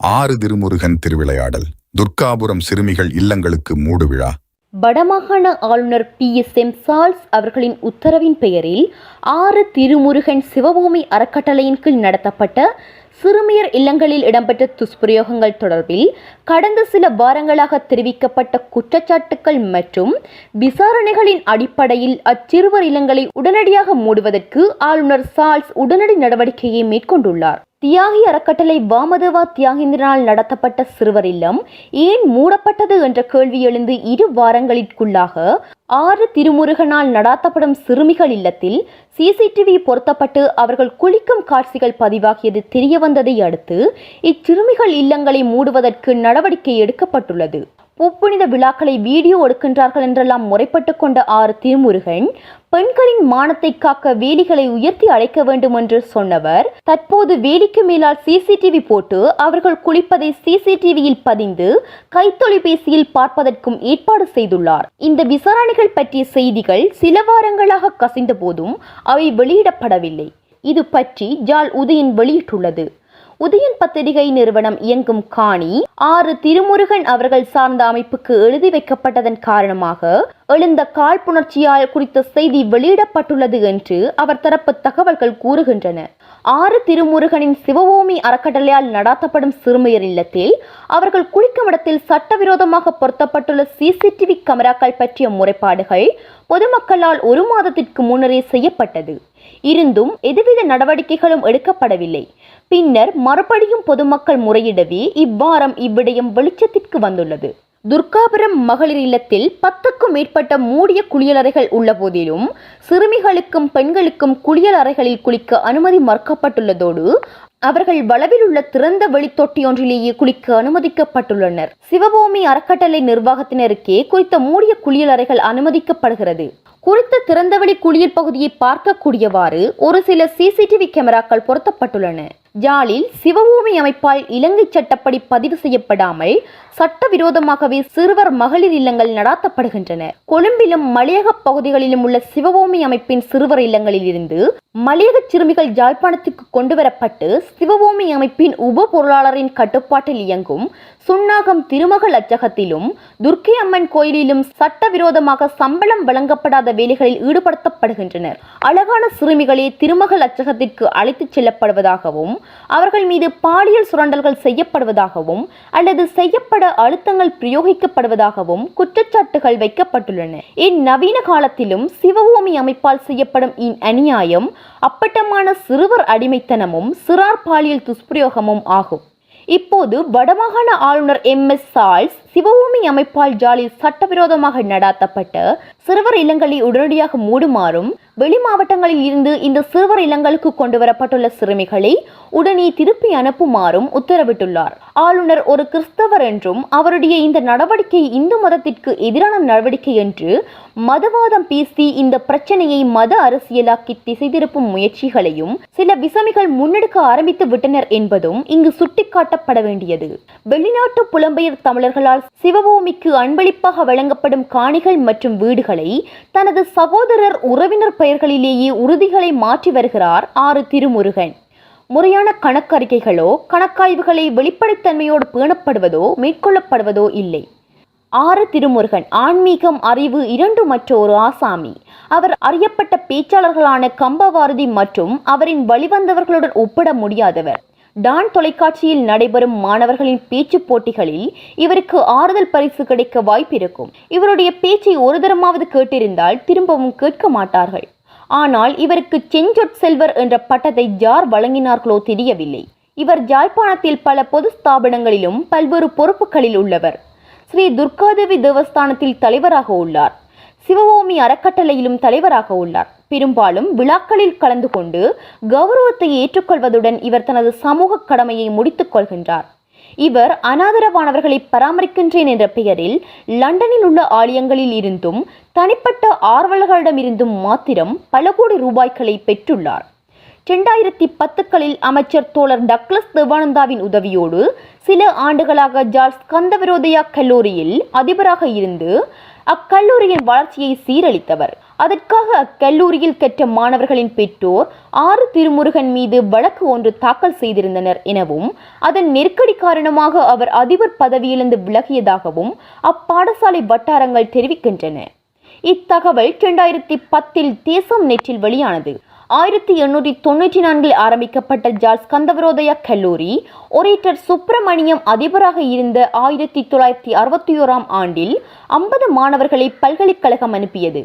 ஆறு திருமுருகன் திருவிளையாடல். துர்காபுரம் சிறுமிகள் இல்லங்களுக்கு மூடு விழா. வடமாகாண ஆளுநர் பி எஸ் எம் சால்ஸ் அவர்களின் உத்தரவின் பெயரில் ஆறு திருமுருகன் சிவபூமி அறக்கட்டளையின் கீழ் நடத்தப்பட்ட சிறுமியர் இல்லங்களில் இடம்பெற்ற துஷ்பிரயோகங்கள் தொடர்பில் கடந்த சில வாரங்களாக தெரிவிக்கப்பட்ட குற்றச்சாட்டுக்கள் மற்றும் விசாரணைகளின் அடிப்படையில் அச்சிறுவர் இல்லங்களை உடனடியாக மூடுவதற்கு ஆளுநர் சால்ஸ் உடனடி நடவடிக்கையை மேற்கொண்டுள்ளார். தியாகி அறக்கட்டளை வாமதேவா தியாகேந்திரனால் நடத்தப்பட்ட சிறுவர் இல்லம் ஏன் மூடப்பட்டது என்ற கேள்வி எழுந்து இரு வாரங்களிற்குள்ளாக ஆறு திருமுருகனால் நடாத்தப்படும் சிறுமிகள் இல்லத்தில் சிசிடிவி பொருத்தப்பட்டு அவர்கள் குளிக்கும் காட்சிகள் பதிவாகியது தெரியவந்ததை அடுத்து இச்சிறுமிகள் இல்லங்களை மூடுவதற்கு நடவடிக்கை எடுக்கப்பட்டுள்ளது. பூப்புனித விழாக்களை வீடியோ எடுக்கின்றார்கள் என்றெல்லாம் முறைப்பட்டு கொண்ட ஆறு திருமுருகன் பெண்களின் மானத்தை காக்க வேலிகளை உயர்த்தி அழைக்க வேண்டும் என்று சொன்னவர். தற்போது வேலிக்கு மேலால் சிசிடிவி போட்டு அவர்கள் குளிப்பதை சிசிடிவியில் பதிந்து கைத்தொலைபேசியில் பார்ப்பதற்கும் ஏற்பாடு செய்துள்ளார். இந்த விசாரணைகள் பற்றிய செய்திகள் சில வாரங்களாக கசிந்த போதும் அவை வெளியிடப்படவில்லை. இது பற்றி ஜால் உதயன் வெளியிட்டுள்ளது. உதயன் பத்திரிகை நிறுவனம் இயங்கும் காணி ஆறு திருமுருகன் அவர்கள் சார்ந்த அமைப்புக்கு எழுதி வைக்கப்பட்டதன் காரணமாக எழுந்த காழ்ப்புணர்ச்சியால் குறித்த செய்தி வெளியிடப்பட்டுள்ளது என்று அவர் தரப்பு தகவல்கள் கூறுகின்றன. ஆறு திருமுருகனின் சிவபூமி அறக்கட்டளையால் நடாத்தப்படும் சிறுமியர் இல்லத்தில் அவர்கள் குளிக்கும் இடத்தில் சட்டவிரோதமாக பொருத்தப்பட்டுள்ள சிசிடிவி கேமராக்கள் பற்றிய முறைப்பாடுகள் பொதுமக்களால் ஒரு மாதத்திற்கு முன்னரே செய்யப்பட்டது. இருந்தும் எதுவித நடவடிக்கைகளும் எடுக்கப்படவில்லை. பின்னர் மறுபடியும் பொதுமக்கள் முறையிடவே இவ்வாரம் இவ்விடயம் வெளிச்சத்திற்கு வந்துள்ளது. துர்காபுரம் மகளிர் இல்லத்தில் பத்துக்கும் மேற்பட்ட மூடிய குளியலறைகள் உள்ள போதிலும் சிறுமிகளுக்கும் பெண்களுக்கும் குளியல் அறைகளில் குளிக்க அனுமதி மறுக்கப்பட்டுள்ளதோடு அவர்கள் வளவில் உள்ள திறந்த வெளி தொட்டியொன்றிலேயே குளிக்க அனுமதிக்கப்பட்டுள்ளனர். சிவபூமி அறக்கட்டளை நிர்வாகத்தினருக்கே குறித்த மூடிய குளியலறைகள் அனுமதிக்கப்படுகிறது. குறித்த திறந்தவெளி குளியல் பகுதியை பார்க்கக்கூடியவாறு ஒரு சில சிசிடிவி கேமராக்கள் பொருத்தப்பட்டுள்ளன. ஜாலில் சிவபூமி அமைப்பால் இலங்கை சட்டப்படி பதிவு செய்யப்படாமல் சட்டவிரோதமாகவே சிறுவர் மகளிர் இல்லங்கள் நடாத்தப்படுகின்றன. கொழும்பிலும் மலையக பகுதிகளிலும் உள்ள சிவபூமி அமைப்பின் சிறுவர் இல்லங்களில் இருந்து மலையக சிறுமிகள் யாழ்ப்பாணத்துக்கு கொண்டுவரப்பட்டு சிவபூமி அமைப்பின் உப பொருளாளரின் கட்டுப்பாட்டில் இயங்கும் சுன்னாகம் திருமகள் அச்சகத்திலும் துர்க்கை அம்மன் கோயிலிலும் சட்டவிரோதமாக சம்பளம் வழங்கப்படாத வேலைகளில் ஈடுபடுத்தப்படுகின்றனர். அழகான சிறுமிகளே திருமகள் அச்சகத்திற்கு அழைத்துச் செல்லப்படுவதாகவும் அவர்கள் மீது பாலியல் சுரண்டல்கள் செய்யப்படுவதாகவும் அல்லது செய்யப்பட அழுத்தங்கள் பிரயோகிக்கப்படுவதாகவும் குற்றச்சாட்டுகள் வைக்கப்பட்டுள்ளன. இந்நவீன காலத்திலும் சிவபூமி அமைப்பால் செய்யப்படும் இன் அநியாயம் அப்பட்டமான சிறுவர் அடிமைத்தனமும் சிறார் பாலியல் துஷ்பிரயோகமும் ஆகும். இப்போது வடமாகாண ஆளுநர் எம் எஸ் சால்ஸ் சிவபூமி அமைப்பால் ஜாலில் சட்டவிரோதமாக நடாத்தப்பட்ட சிறுவர் இல்லங்களை உடனடியாக மூடுமாறும் வெளி மாவட்டங்களில் இருந்து இந்த சிறுவர் இல்லங்களுக்கு கொண்டு வரப்பட்டுள்ள சிறுமிகளை உடனே திருப்பி அனுப்புமாறும் உத்தரவிட்டுள்ளார். ஆளுநர் ஒரு கிறிஸ்தவர் என்றும் அவருடைய இந்த நடவடிக்கை இந்து மதத்திற்கு எதிரான நடவடிக்கை என்று மதவாதம் பேசி இந்த பிரச்சனையை மத அரசியலாக்கி திசை திருப்பும் முயற்சிகளையும் சில விசமிகள் முன்னெடுக்க ஆரம்பித்து விட்டனர் என்பதும் இங்கு சுட்டிக்காட்டப்பட வேண்டியது. வெளிநாட்டு புலம்பெயர் தமிழர்களால் சிவபூமிக்கு அன்பளிப்பாக வழங்கப்படும் காணிகள் மற்றும் வீடுகளை தனது சகோதரர் உறவினர் பெயர்களிலேயே உறுதிகளை மாற்றி வருகிறார் ஆறு திருமுருகன். முறையான கணக்கறிக்கைகளோ கணக்காய்வுகளை வெளிப்படைத்தன்மையோடு பேணப்படுவதோ மேற்கொள்ளப்படுவதோ இல்லை. ஆறு திருமுருகன் ஆன்மீகம் அறிவு இரண்டு மற்ற ஒரு ஆசாமி. அவர் அறியப்பட்ட பேச்சாளர்களான கம்பவாரதி மற்றும் அவரின் வழிவந்தவர்களுடன் ஒப்பிட முடியாதவர். டான் தொலைக்காட்சியில் நடைபெறும் மாணவர்களின் பேச்சு போட்டிகளில் இவருக்கு ஆறுதல் பரிசு கிடைக்க வாய்ப்பிருக்கும். இவருடைய பேச்சை ஒரு தரமாவது கேட்டிருந்தால் திரும்பவும் கேட்க மாட்டார்கள். ஆனால் இவருக்கு செஞ்சொட் செல்வர் என்ற பட்டத்தை ஜார் வழங்கினார்களோ தெரியவில்லை. இவர் ஜாழ்ப்பாணத்தில் பல பொது ஸ்தாபனங்களிலும் பல்வேறு பொறுப்புகளில் உள்ளவர். ஸ்ரீ துர்காதேவி தேவஸ்தானத்தில் தலைவராக உள்ளார். சிவபூமி அறக்கட்டளையிலும் தலைவராக உள்ளார். பெரும்பாலும் விழாக்களில் கலந்து கொண்டு கௌரவத்தை ஏற்றுக்கொள்வதுடன் இவர் தனது சமூக கடமையை முடித்துக் கொள்கின்றார். இவர் அனாதரவானவர்களை பராமரிக்கின்றேன் என்ற பெயரில் லண்டனில் உள்ள ஆலயங்களில் இருந்தும் தனிப்பட்ட ஆர்வலர்களிடமிருந்தும் மாத்திரம் பல கோடி ரூபாய்களை பெற்றுள்ளார். இரண்டாயிரத்தி பத்துக்களில் அமைச்சர் தோழர் டக்ளஸ் தேவானந்தாவின் உதவியோடு சில ஆண்டுகளாக ஜார்ஜ் கந்தவிரோதயா கல்லூரியில் அதிபராக இருந்து அக்கல்லூரியின் வளர்ச்சியை சீரழித்தவர். அதற்காக அக்கல்லூரியில் கற்ற மாணவர்களின் பெற்றோர் ஆறு திருமுருகன் மீது வழக்கு ஒன்று தாக்கல் செய்திருந்தனர் எனவும் அதன் நெருக்கடி காரணமாக அவர் அதிபர் பதவியிலிருந்து விலகியதாகவும் அப்பாடசாலை வட்டாரங்கள் தெரிவிக்கின்றன. இத்தகவல் இரண்டாயிரத்தி பத்தில் தேசம் நெற்றில் வெளியானது. ஆயிரத்தி எண்ணூற்றி தொண்ணூற்றி நான்கில் ஆரம்பிக்கப்பட்ட ஜார்ஜ் கந்தவரோதயா கல்லூரி ஒரேட்டர் சுப்பிரமணியம் அதிபராக இருந்த ஆயிரத்தி தொள்ளாயிரத்தி அறுபத்தி ஓராம் ஆண்டில் ஐம்பது மாணவர்களை பல்கலைக்கழகம் அனுப்பியது.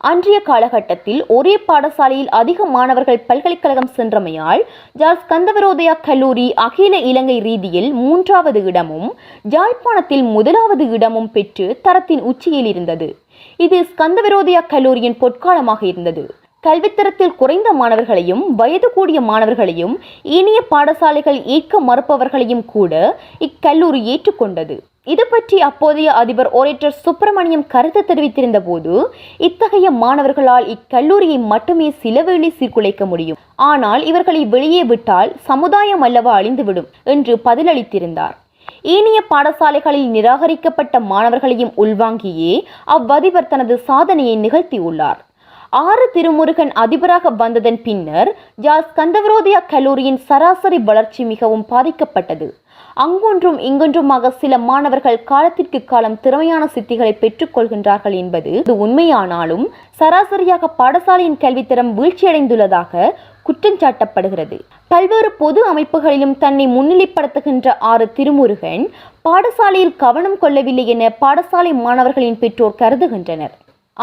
அன்றைய காலகட்டத்தில் ஒரே பாடசாலையில் அதிக மாணவர்கள் பல்கலைக்கழகம் சென்றமையால் ஜாஸ் கந்தவரோதயா கல்லூரி அகில இலங்கை ரீதியில் மூன்றாவது இடமும் ஜாழ்ப்பாணத்தில் முதலாவது இடமும் பெற்று தரத்தின் உச்சியில் இருந்தது. இது ஸ்கந்தவிரோதயா கல்லூரியின் பொற்காலமாக இருந்தது. கல்வித்தரத்தில் குறைந்த மாணவர்களையும் வயது கூடிய மாணவர்களையும் இனிய பாடசாலைகள் ஈர்க்க மறுப்பவர்களையும் கூட இக்கல்லூரி ஏற்றுக்கொண்டது. இது பற்றி அப்போதைய அதிபர் ஓரேட்டர் சுப்பிரமணியம் கருத்து தெரிவித்திருந்த போது இத்தகைய மாணவர்களால் இக்கல்லூரியை மட்டுமே சிலவேளை சீர்குலைக்க முடியும். ஆனால் இவர்களை வெளியே விட்டால் சமுதாயம் அல்லவா அழிந்துவிடும் என்று பதிலளித்திருந்தார். ஏனைய பாடசாலைகளில் நிராகரிக்கப்பட்ட மாணவர்களையும் உள்வாங்கியே அவ்வதிபர் தனது சாதனையை நிகழ்த்தியுள்ளார். ஆறு திருமுருகன் அதிபராக வந்ததன் பின்னர் ஜாஸ் கந்தவரோதயா கல்லூரியின் சராசரி வளர்ச்சி மிகவும் பாதிக்கப்பட்டது. அங்கொன்றும் இங்கொன்றுமாக சில மாணவர்கள் காலத்திற்கு காலம் திறமையான சித்திகளை பெற்றுக்கொள்கின்றார்கள் என்பது இது உண்மையானாலும் சராசரியாக பாடசாலையின் கல்வித்தரம் வீழ்ச்சியடைந்துள்ளதாக குற்றஞ்சாட்டப்படுகிறது பல்வேறு பொது அமைப்புகளிலும் தன்னை முன்னிலைப்படுத்துகின்ற ஆறு திருமுருகன் பாடசாலையில் கவனம் கொள்ளவில்லை என பாடசாலை மாணவர்களின் பெற்றோர் கருதுகின்றனர்.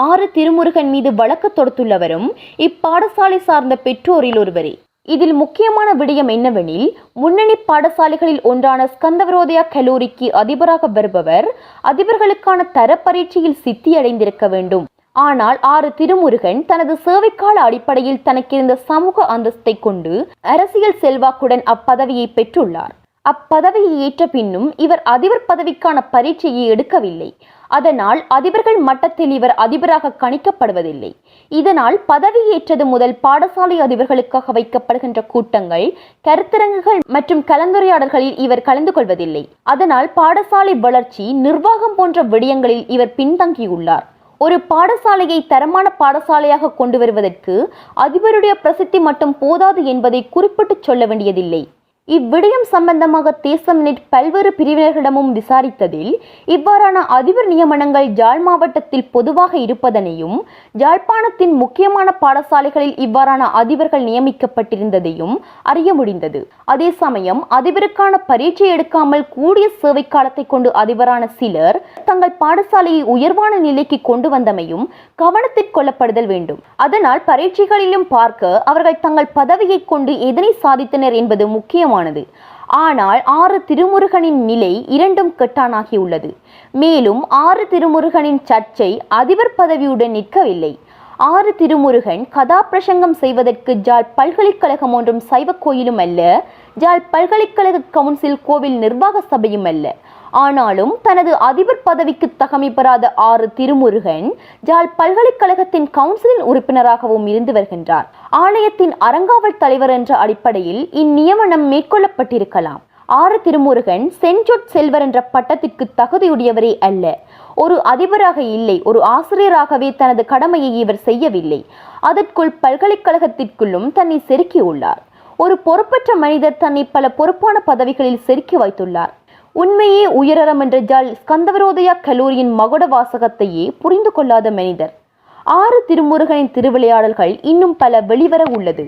ஆறு திருமுருகன் மீது வழக்கு தொடுத்துள்ளவரும் இப்பாடசாலை சார்ந்த பெற்றோரில் ஒருவரே. இதில் முக்கியமான விடயம் என்னவெனில் முன்னணி பாடசாலைகளில் ஒன்றான ஸ்கந்தவரோதயா கல்லூரிக்கு அதிபராக வருபவர் அதிபர்களுக்கான தர பரீட்சையில் சித்தியடைந்திருக்க வேண்டும். ஆனால் ஆறு திருமுருகன் தனது சேவைக்கால அடிப்படையில் தனக்கிருந்த சமூக அந்தஸ்தை கொண்டு அரசியல் செல்வாக்குடன் அப்பதவியை பெற்றுள்ளார். அப்பதவியை ஏற்ற பின்னும் இவர் அதிபர் பதவிக்கான பரீட்சையை எடுக்கவில்லை. அதனால் அதிபர்கள் மட்டத்தில் இவர் அதிபராக கணிக்கப்படுவதில்லை. இதனால் பதவியேற்றது முதல் பாடசாலை அதிபர்களுக்காக வைக்கப்படுகின்ற கூட்டங்கள் கருத்தரங்குகள் மற்றும் கலந்துரையாடல்களில் இவர் கலந்து கொள்வதில்லை. அதனால் பாடசாலை வளர்ச்சி நிர்வாகம் போன்ற விடயங்களில் இவர் பின்தங்கியுள்ளார். ஒரு பாடசாலையை தரமான பாடசாலையாக கொண்டு வருவதற்கு அதிபருடைய பிரசித்தி மட்டும் போதாது என்பதை குறிப்பிட்டு சொல்ல வேண்டியதில்லை. இவ்விடயம் சம்பந்தமாக தேசம் நெட் பல்வேறு பிரிவினர்களிடமும் விசாரித்ததில் இவ்வாறான அதிபர் நியமனங்கள் ஜாழ் மாவட்டத்தில் பொதுவாக இருப்பதனையும் ஜாழ்ப்பாணத்தின் முக்கியமான பாடசாலைகளில் இவ்வாறான அதிபர்கள் நியமிக்கப்பட்டிருந்ததையும் அறிய முடிந்தது. அதே சமயம் அதிபருக்கான பரீட்சை எடுக்காமல் கூடிய சேவை காலத்தை கொண்டு அதிபரான சிலர் தங்கள் பாடசாலையை உயர்வான நிலைக்கு கொண்டு வந்தமையும் கவனத்தில் கொள்ளப்படுதல் வேண்டும். அதனால் பரீட்சைகளிலும் பார்க்க அவர்கள் தங்கள் பதவியை கொண்டு எதனை சாதித்தனர் என்பது முக்கியமானது ஆனால் ஆறு திருமுருகனின் நிலை இரண்டும் கெட்டானாகியுள்ளது. மேலும் ஆறு திருமுருகனின் சர்ச்சை அதிபர் பதவியுடன் நிற்கவில்லை. ஆறு திருமுருகன் கதாபிரசங்கம் செய்வதற்கு ஜாழ் பல்கலைக்கழகம் ஒன்றும் சைவ கோயிலும் அல்ல. ஜாழ் பல்கலைக்கழக கவுன்சில் கோவில் நிர்வாக சபையும் அல்ல. ஆனாலும் தனது அதிபர் பதவிக்கு தகமை பெறாத ஆறு திருமுருகன் ஜாழ் பல்கலைக்கழகத்தின் கவுன்சிலின் உறுப்பினராகவும் இருந்து வருகின்றார். ஆணையத்தின் அறங்காவல் தலைவர் என்ற அடிப்படையில் இந்நியமனம் மேற்கொள்ளப்பட்டிருக்கலாம். ஆறு திருமுருகன் செஞ்சொட் செல்வர் என்ற பட்டத்திற்கு தகுதியுடையவரே அல்ல. ஒரு அதிபராக இல்லை ஒரு ஆசிரியராகவே தனது கடமையை இவர் செய்யவில்லை. அதற்குள் பல்கலைக்கழகத்திற்குள்ளும் தன்னை செருக்கியுள்ளார். ஒரு பொறுப்பற்ற மனிதர் தன்னை பல பொறுப்பான பதவிகளில் செருக்கி வைத்துள்ளார். உண்மையே உயரறம் என்றால் ஜால் ஸ்கந்தவரோதயா கல்லூரியின் மகுட வாசகத்தையே புரிந்து கொள்ளாத மனிதர். ஆறு திருமுருகனின் திருவிளையாடல்கள் இன்னும் பல வெளிவர உள்ளது.